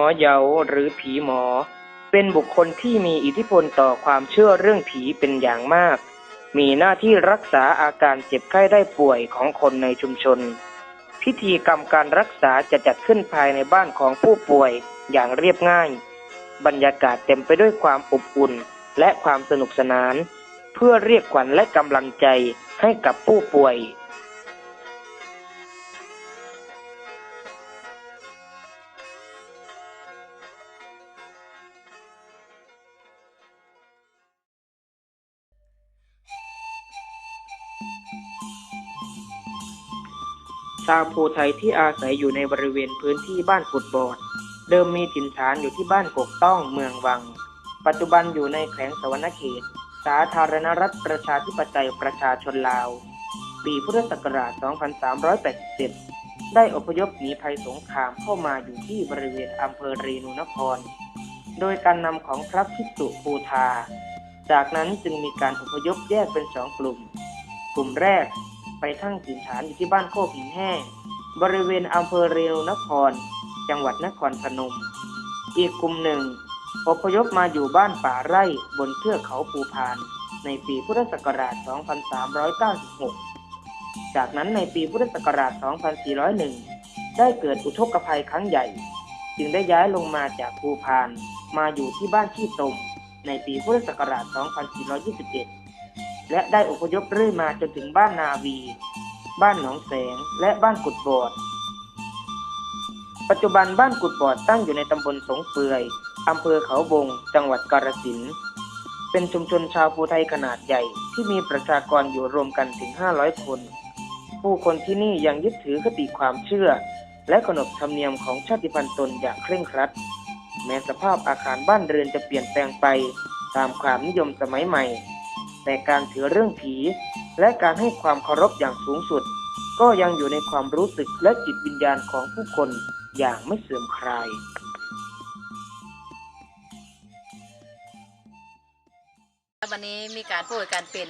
อเยาหรือผีหมอ เป็นบุคคลที่มีอิทธิพลต่อความเชื่อเรื่องผีเป็นอย่างมาก มีหน้าที่รักษาอาการเจ็บไข้ได้ป่วยของคนในชุมชน พิธีกรรมการรักษาจะจัดขึ้นภายในบ้านของผู้ป่วยอย่างเรียบง่าย บรรยากาศเต็มไปด้วยความอบอุ่นและความสนุกสนาน เพื่อเรียกขวัญและกำลังใจให้กับผู้ป่วย ชาวภูไทยที่อาศัยอยู่ในบริเวณพื้นที่บ้านกุดบอด เดิมมีถิ่นฐานอยู่ที่บ้านกกต้องเมืองวัง ปัจจุบันอยู่ในแขวงสวรรณเขต สาธารณรัฐประชาธิปไตยประชาชนลาว ปีพุทธศักราช 2387 ได้อพยพหนีภัยสงครามเข้ามาอยู่ที่บริเวณอำเภอเรนูนคร โดยการนำของพระภิกษุภูทา จากนั้นจึงมีการอพยพแยกเป็นสองกลุ่ม กลุ่มแรกไปทั้งถิ่นฐานอยู่ที่บ้านโคกหินแห้ง บริเวณอำเภอเรวนคร จังหวัดนครพนม อีกกลุ่มหนึ่งอพยพมาอยู่บ้านป่าไร่บนเทือกเขาภูพาน ในปีพุทธศักราช 2396 จากนั้นในปีพุทธศักราช 2401 ได้เกิดอุทกภัยครั้งใหญ่ จึงได้ย้ายลงมาจากภูพาน มาอยู่ที่บ้านขี้ตม ในปีพุทธศักราช 2421 และได้อพยพเรื่อยมาจนถึงบ้านนาวี บ้านหนองแสง และบ้านกุดบอด ปัจจุบันบ้านกุดบอดตั้งอยู่ในตำบลสงเปือยอำเภอเขาบง จังหวัดกาฬสินธุ์เป็นชุมชนชาวภูไทยขนาดใหญ่ที่มีประชากรอยู่รวมกันถึง 500 คน ผู้คนที่นี่ยังยึดถือคติความเชื่อ และขนบธรรมเนียมของชาติพันธุ์ตนอย่างเคร่งครัด แม้สภาพอาคารบ้านเรือนจะเปลี่ยนแปลงไป ตามความนิยมสมัยใหม่ แต่การถือเรื่องผี และการให้ความเคารพอย่างสูงสุด ก็ยังอยู่ในความรู้สึกและจิตวิญญาณของผู้คนอย่างไม่เสื่อมคลายวันนี้มีการป่วยการเป็น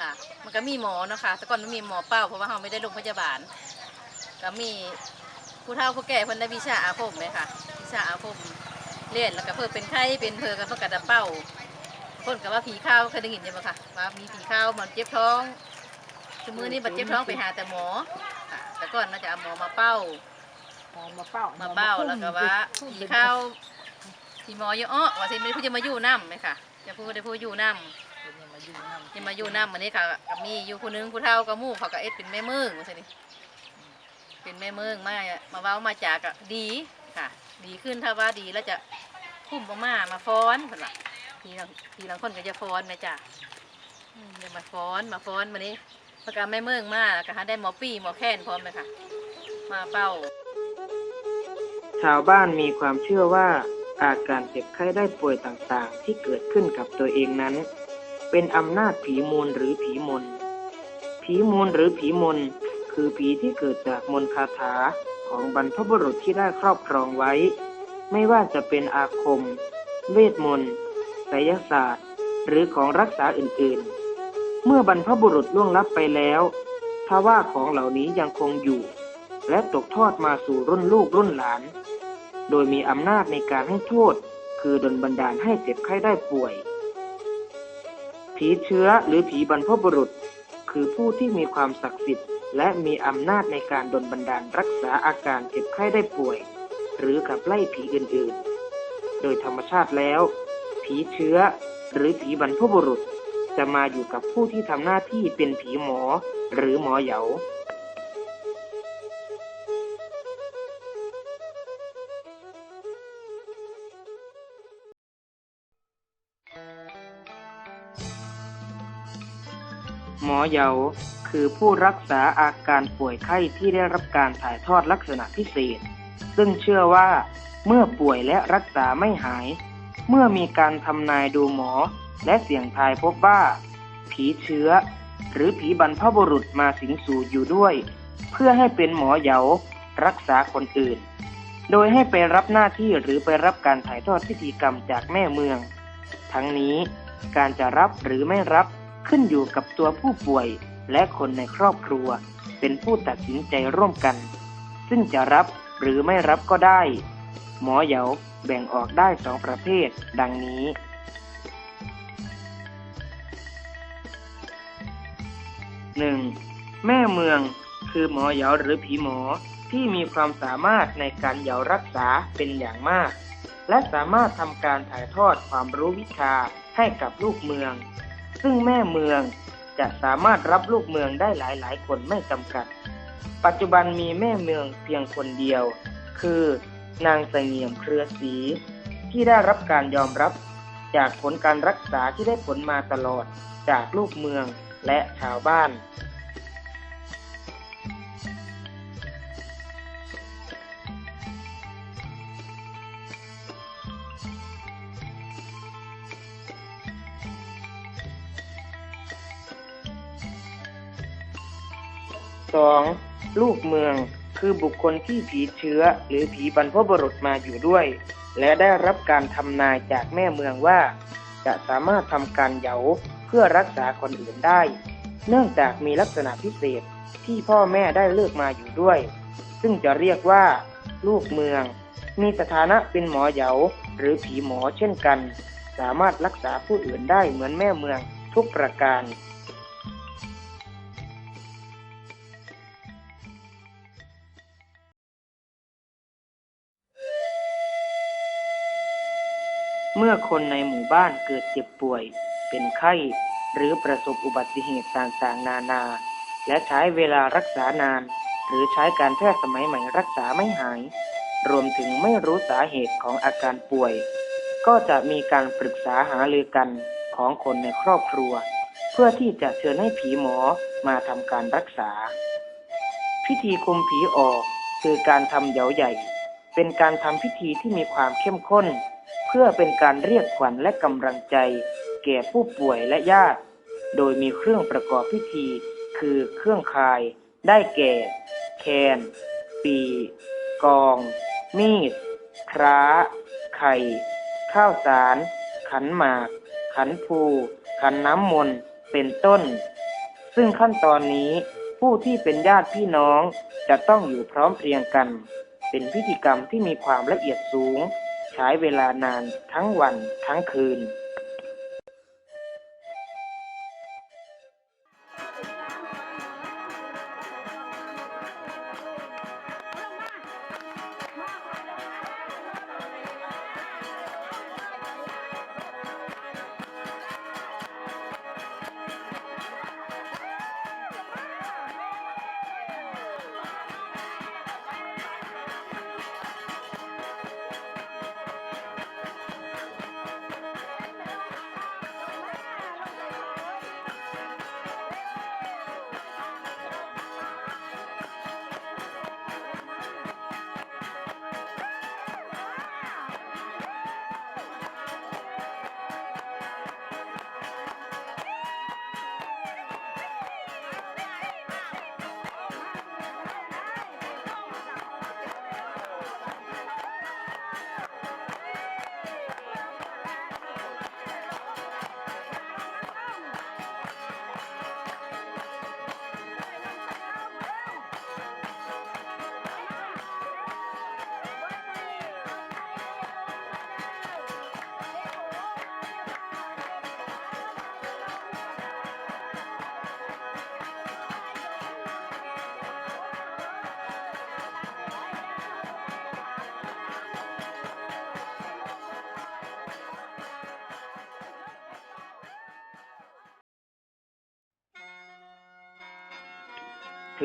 ค่ะ มันก็มีหมอเนาะค่ะแต่ก่อนมันมีหมอเป้าเพราะว่าเราไม่ได้โรงพยาบาล ก็มีผู้เฒ่าผู้แก่เพิ่นได้วิชาอาคมไหมค่ะ วิชาอาคมเรียนแล้วก็เพิ่นเป็นไข้เป็นเพอกันเพิ่นก็จะเป้า เพิ่นก็ว่าผีเข้าเคยได้ยินใช่ไหมคะว่ามีผีเข้ามันเจ็บท้องสมือนี้บัดเจ็บท้องไปหาแต่หมอค่ะแต่ก่อนน่าจะเอาหมอมาเป้ามาเป้ามาเป้าแล้วก็ว่าผีเข้าผีหมอเยอะอ้อว่าสิไม่ได้พูดจะมาอยู่น้ำไหมค่ะจะพูดได้พูดอยู่น้ำมาอยู่น้ำยังมาอยู่น้ำมันนี้ค่ะก็มีอยู่ผู้หนึงผู้เฒ่ากับหมู่เขาก็เอ็ดเป็นแม่เมืองว่าซั่นนี่เป็นแม่เมืองมาอะมาเว้ามาจากอะดีค่ะ ดีขึ้นถ้าว่าดีแล้วจะคุ้มมามาฟ้อนเพิ่นว่า ทีหลังทีหลังคนก็จะฟ้อนแม่จ้ะอืมอย่ามาฟ้อนมาฟ้อนมานี้พระกาแม่เมืองมาแล้วก็หาได้หมอปี้หมอแค้นพร้อมเลยค่ะ มาเป้า ชาวบ้านมีความเชื่อว่าอาการเจ็บไข้ได้ป่วยต่างๆ ที่เกิดขึ้นกับตัวเองนั้น เป็นอำนาจผีมูลหรือผีมนผีมูลหรือผีมนคือผีที่เกิดจากมนคาถาของบรรพบุรุษที่ได้ครอบครองไว้ ไม่ว่าจะเป็นอาคม เวทมนต์ ไสยศาสตร์ หรือของรักษาอื่นๆ เมื่อบรรพบุรุษล่วงลับไปแล้วถ้าว่าของเหล่านี้ยังคงอยู่ และตกทอดมาสู่รุ่นลูกรุ่นหลาน โดยมีอำนาจในการให้โทษ คือดลบันดาลให้เจ็บไข้ได้ป่วย ผีเชื้อหรือผีบรรพบุรุษ คือผู้ที่มีความศักดิ์สิทธิ์ และมีอำนาจในการดลบันดาลรักษาอาการเจ็บไข้ได้ป่วย หรือขับไล่ผีอื่นๆ โดยธรรมชาติแล้ว ผีเชื้อ หรือผีบรรพบุรุษ จะมาอยู่กับผู้ที่ทำหน้าที่เป็นผีหมอหรือหมอเหยาหมอเหยาคือผู้รักษาอาการป่วยไข้ที่ได้รับการถ่ายทอดลักษณะพิเศษ ซึ่งเชื่อว่าเมื่อป่วยและรักษาไม่หาย เมื่อมีการทำนายดูหมอ และเสี่ยงทายพบว่า ผีเชื้อ หรือผีบรรพบุรุษมาสิงสู่อยู่ด้วย เพื่อให้เป็นหมอเหยารักษาคนอื่น โดยให้ไปรับหน้าที่หรือไปรับการถ่ายทอดพิธีกรรมจากแม่เมือง ทั้งนี้การจะรับหรือไม่รับขึ้นอยู่กับตัวผู้ป่วยและคนในครอบครัว เป็นผู้ตัดสินใจร่วมกัน ซึ่งจะรับหรือไม่รับก็ได้ หมอเหยา แบ่งออกได้สองประเภท ดังนี้หนึ่งแม่เมือง คือหมอเหยาหรือผีหมอที่มีความสามารถในการเหยารักษาเป็นอย่างมาก และสามารถทำการถ่ายทอดความรู้วิชาให้กับลูกเมือง ซึ่งแม่เมืองจะสามารถรับลูกเมืองได้หลายๆ คนไม่จำกัด ปัจจุบันมีแม่เมืองเพียงคนเดียว คือ นางเสงี่ยมเครือศรีที่ได้รับการยอมรับจากผลการรักษาที่ได้ผลมาตลอดจากลูกเมืองและชาวบ้านสองลูกเมือง คือบุคคลที่ผีเชื้อหรือผีบรรพบุรุษมาอยู่ด้วย และได้รับการทำนายจากแม่เมืองว่า จะสามารถทำการเหยาเพื่อรักษาคนอื่นได้ เนื่องจากมีลักษณะพิเศษที่พ่อแม่ได้เลือกมาอยู่ด้วย ซึ่งจะเรียกว่า ลูกเมือง มีสถานะเป็นหมอเหยาหรือผีหมอเช่นกัน สามารถรักษาผู้อื่นได้เหมือนแม่เมืองทุกประการ เมื่อคนในหมู่บ้านเกิดเจ็บป่วย เป็นไข้ หรือประสบอุบัติเหตุต่างๆ นานา และใช้เวลารักษานาน หรือใช้การแพทย์สมัยใหม่รักษาไม่หาย รวมถึงไม่รู้สาเหตุของอาการป่วย ก็จะมีการปรึกษาหารือกันของคนในครอบครัว เพื่อที่จะเชิญให้ผีหมอมาทำการรักษา พิธีคุมผีออกคือการทำเหยาใหญ่ เป็นการทำพิธีที่มีความเข้มข้น พื่อเป็นการเรียกขวัญและกำลังใจ แก่ผู้ป่วยและญาติ โดยมีเครื่องประกอบพิธี คือเครื่องคาย ได้แก่ แคน ปี กอง มีดคร้า ไข่ ข้าวสาร ขันหมาก ขันภู ขันน้ำมนต์ เป็นต้น ซึ่งขั้นตอนนี้ผู้ที่เป็นญาติพี่น้องจะต้องอยู่พร้อมเพรียงกัน เป็นพิธีกรรมที่มีความละเอียดสูง ใช้เวลานานทั้งวันทั้งคืน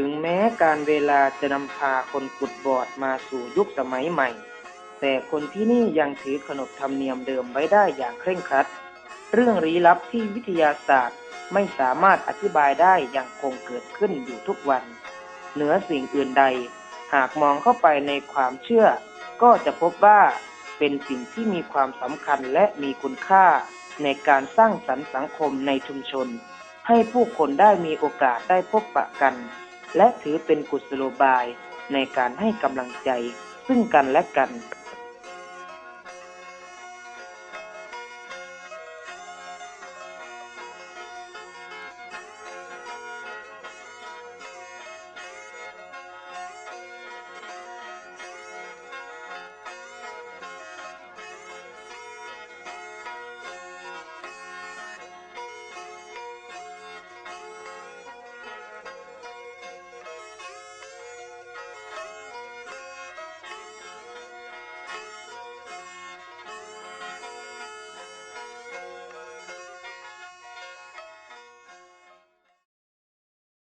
ถึงแม้การเวลาจะนำพาคนกุดบอดมาสู่ยุคสมัยใหม่ แต่คนที่นี่ยังถือขนบธรรมเนียมเดิมไว้ได้อย่างเคร่งครัด เรื่องลี้ลับที่วิทยาศาสตร์ไม่สามารถอธิบายได้ยังคงเกิดขึ้นอยู่ทุกวัน เหนือสิ่งอื่นใด หากมองเข้าไปในความเชื่อ ก็จะพบว่าเป็นสิ่งที่มีความสำคัญและมีคุณค่า ในการสร้างสรรค์สังคมในชุมชน ให้ผู้คนได้มีโอกาสได้พบปะกัน และถือเป็นกุศโลบายในการให้กำลังใจซึ่งกันและกัน